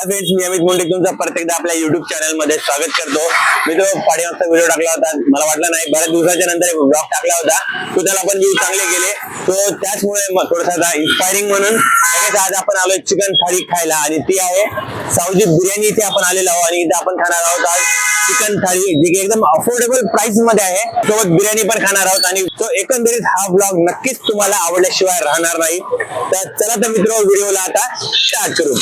Friends मी अमित मुंडे. तुमचं प्रत्येकदा आपल्या YouTube चॅनलमध्ये स्वागत करतो. मी तो पाठीमागचा व्हिडिओ टाकला होता. मला वाटलं नाही बऱ्याच दिवसाच्या नंतर ब्लॉग टाकला होता. तो त्याला पण व्ह्यू चांगले गेले. तो त्याचमुळे म- थोडासा इन्स्पायरिंग म्हणून आज आपण आलोय चिकन थाळी खायला. आणि ती आहे सावजी बिर्याणी इथे आपण आलेलो आहोत. आणि इथे आपण खाणार आहोत आज चिकन थाळी जी की एकदम अफोर्डेबल प्राइसमध्ये आहे. सोबत बिर्याणी पण खाणार आहोत. आणि तो एकंदरीत हा ब्लॉग नक्कीच तुम्हाला आवडल्याशिवाय राहणार नाही. तर चला तर मित्र व्हिडिओला आता स्टार्ट करू.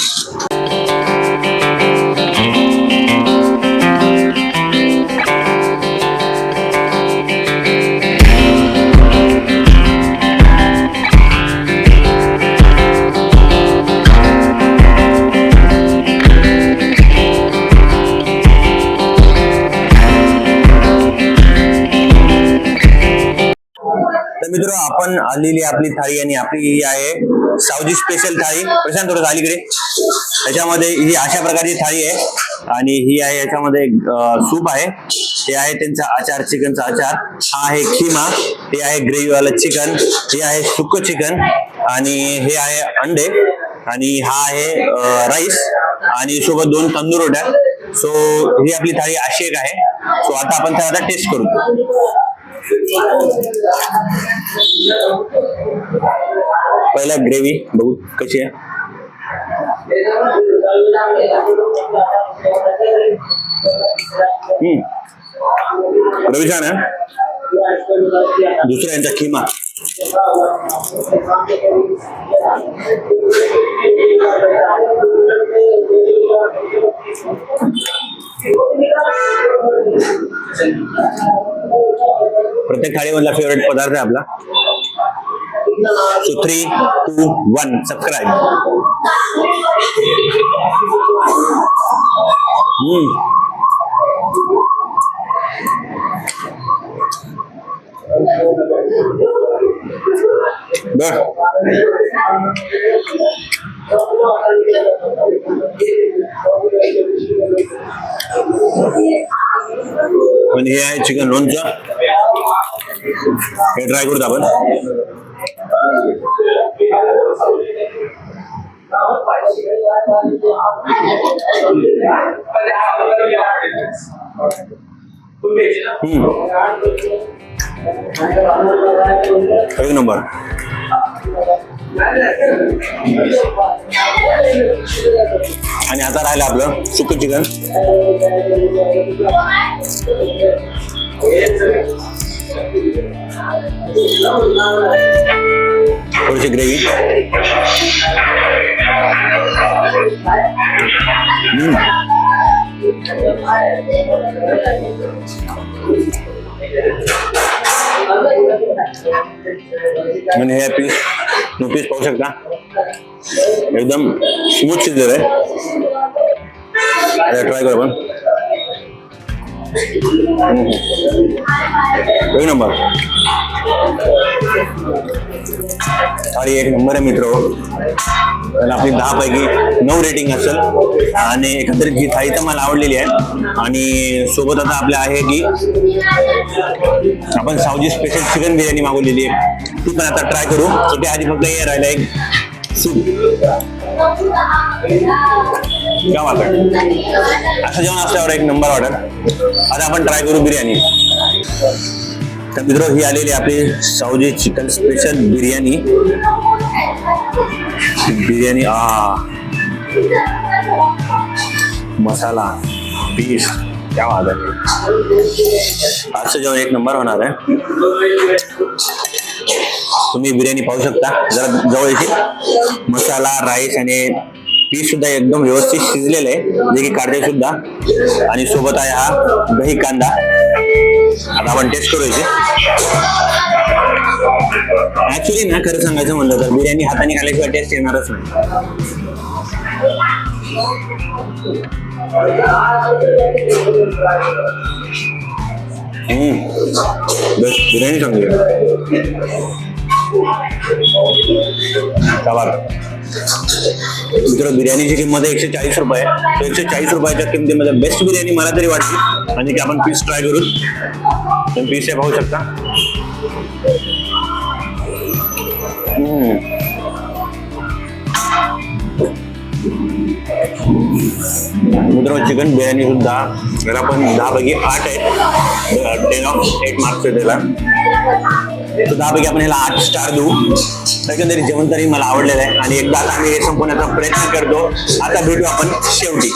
आपण आलेली आपली थाळी आणि आपली ही आहे सावजी स्पेशल थाळी. प्रशांत थोडं अलीकडे. त्याच्यामध्ये ही अशा प्रकारची थाळी आहे. आणि ही आहे याच्यामध्ये सूप आहे. हे आहे त्यांचा आचार चिकनचा आचार. हा आहे खिमा. हे आहे ग्रेव्हीवाला चिकन. हे आहे सुक चिकन. आणि हे आहे अंडे. आणि हा आहे राईस. आणि सोबत दोन तंदूर रोट्या. सो ही आपली थाळी अशी एक आहे. सो आता आपण त्याला टेस्ट करू. पहिला ग्रेव्ही बघू कशी आहे. हम्म. ग्रेव्ही छान आहे दुसरा यांचा खिमा. प्रत्येक थाळीमधला फेवरेट पदार्थ आहे आपला. So three two one subscribe बर आणि हे आहे चिकन लोणचं हे ट्राय करूत आपण. एक नंबर. आणि आता राहिलं आपलं सुक चिकन. थोडीशी ग्रेव्ही म्हणजे हे पीस तुम्ही पीस पाहू शकता एकदम स्मूथ शिजलेलं आहे ट्राय करू आपण एक नंबर. आणि एक नंबर आहे मित्र. त्याला आपली दहा पैकी नऊ रेटिंग असेल. आणि एकंदरीत ही थाळी तर मला आवडलेली आहे. आणि सोबत आता आपल्या आहे की आपण सावजी स्पेशल चिकन बिर्याणी मागवलेली आहे. ती पण आता ट्राय करू. तर ते आधी फक्त हे राहिलं एक असं जेवण असल्यावर एक नंबर ऑर्डर आता आपण ट्राय करू बिर्याणी. तर मित्र ही आलेली आपली सावजी चिकन स्पेशल बिर्याणी. बिर्याणी आ. मसाला पीस क्या बात आजचं जेवण एक नंबर होणार आहे. तुम्ही बिर्याणी पाहू शकता. जरा जवळ येते मसाला राईस आणि पीस सुद्धा एकदम व्यवस्थित शिजलेलं आहे. जे की काढते सुद्धा. आणि सोबत आहे हा दही कांदा. आता आपण टेस्ट करू इथे. ऍक्च्युली ना खरं सांगायचं म्हणलं तर बिर्याणी हाताने खाल्याशिवाय टेस्ट येणारच नाही. हम्म. बस बिर्याणी चांगली मित्र बिर्याणीची किंमत एकशे चाळीस रुपये. तर एकशे चाळीस रुपयाच्या किमतीमध्ये बेस्ट बिर्याणी मला तरी वाटली. आणि की आपण पीस ट्राय करू. तुम्ही पीस हे पाहू शकता. मित्रांनो चिकन बिर्याणी सुद्धा याला पण दहा पैकी आठ आहेत. टेन ऑफ एट मार्क्स आहे त्याला. तर दहा पैकी आपण ह्याला आठ स्टार देऊ. एकंदरीत जेवण तरी मला आवडलेलं आहे. आणि एकदा आता आम्ही हे संपवण्याचा प्रयत्न करतो. आता भेटू आपण शेवटी.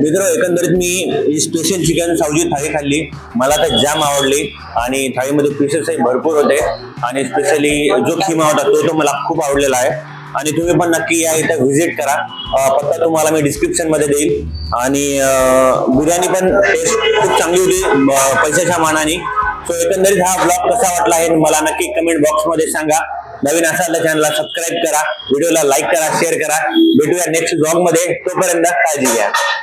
मित्र एकंदरीत मी स्पेशल चिकन सावजी थाळी खाल्ली. मला तर जाम आवडली आणि थाळीमध्ये पीसेसही भरपूर होते. आणि स्पेशली जो खिमा होता तो तो मला खूप आवडलेला आहे. आणि तुम्ही पण नक्की या इथं व्हिजिट करा. पत्ता तुम्हाला मी डिस्क्रिप्शनमध्ये देईल. आणि बिर्याणी पण टेस्ट खूप चांगली होती पैशाच्या मानाने. सो एकंदरीत हा ब्लॉग कसा वाटला आहे मला नक्की कमेंट बॉक्समध्ये सांगा. नवीन असाल तर चॅनलला सबस्क्राईब करा व्हिडिओला लाईक करा शेअर करा. भेटूया नेक्स्ट ब्लॉगमध्ये. तोपर्यंत काळजी घ्या.